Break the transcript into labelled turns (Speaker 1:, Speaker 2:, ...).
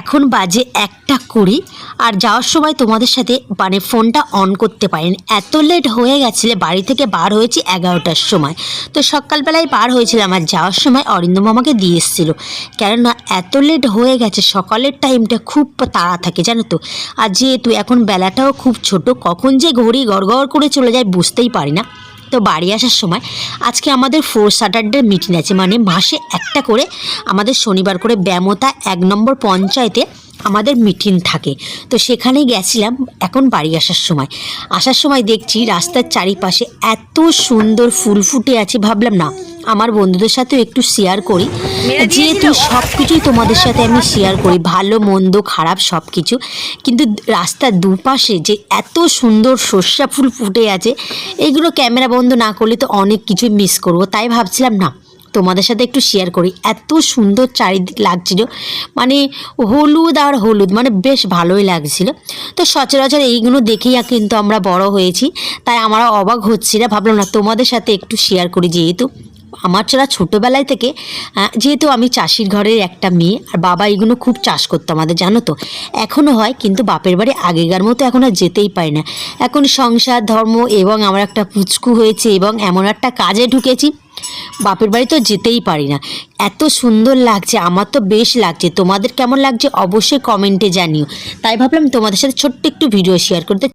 Speaker 1: এখন বাজে একটা কুড়ি, আর যাওয়ার সময় তোমাদের সাথে মানে ফোনটা অন করতে পারিনি। এত লেট হয়ে গেছিলে, বাড়ি থেকে বার হয়েছি এগারোটার সময়। তো সকালবেলায় বার হয়েছিলাম, আর যাওয়ার সময় অরিন্দম আমাকে দিয়ে এসেছিল। কেননা এত লেট হয়ে গেছে, সকালের টাইমটা খুব তাড়া থাকে, জানো তো। আর যেহেতু এখন বেলাটাও খুব ছোট, কখন যে ঘড়ি গড়গড় করে চলে যায় বুঝতেই পারি না। তো বাড়ি আসার সময় আজকে আমাদের ফোর স্যাটারডে মিটিং আছে। মানে মাসে একটা করে আমাদের শনিবার করে ব্যামতা এক নম্বর পঞ্চায়েতে আমাদের মিটিং থাকে। তো সেখানে গেছিলাম এখন বাড়ি আসার সময়। আসার সময় দেখছি রাস্তার চারিপাশে এত সুন্দর ফুল ফুটে আছে। ভাবলাম না আমার বন্ধুদের সাথেও একটু শেয়ার করি। যেহেতু সব কিছুই তোমাদের সাথে আমি শেয়ার করি ভালো মন্দ খারাপ সব কিছু কিন্তু রাস্তার দুপাশে যে এত সুন্দর সর্ষা ফুল ফুটে আছে এগুলো ক্যামেরা বন্ধ না করলে তো অনেক কিছুই মিস করব। তাই ভাবছিলাম না তোমাদের সাথে একটু শেয়ার করি। এত সুন্দর চারিদিক লাগছিল। মানে হলুদ আর হলুদ মানে বেশ ভালোই লাগছিল। তো সচরাচর এইগুলো দেখেই কিন্তু আমরা বড় হয়েছি। তাই আমরা অবাক হচ্ছি না ভাবলাম না, তোমাদের সাথে একটু শেয়ার করি যেহেতু আমার ছাড়া ছোটোবেলায় থেকে যেহেতু আমি চাষির ঘরের একটা মেয়ে, আর বাবা এগুলো খুব চাষ করতো আমাদের, জানো তো? এখনও হয়, কিন্তু বাপের বাড়ি আগেকার মতো এখন আর যেতেই পারি না। এখন সংসার, ধর্ম এবং আমার একটা পুচকু হয়েছে এবং এমন একটা কাজে ঢুকেছি বাপের বাড়ি তো যেতেই পারি না। এত সুন্দর লাগছে, আমার তো বেশ লাগছে। তোমাদের কেমন লাগছে অবশ্যই কমেন্টে জানিও। তাই ভাবলাম তোমাদের সাথে ছোট্ট একটু ভিডিও শেয়ার করতে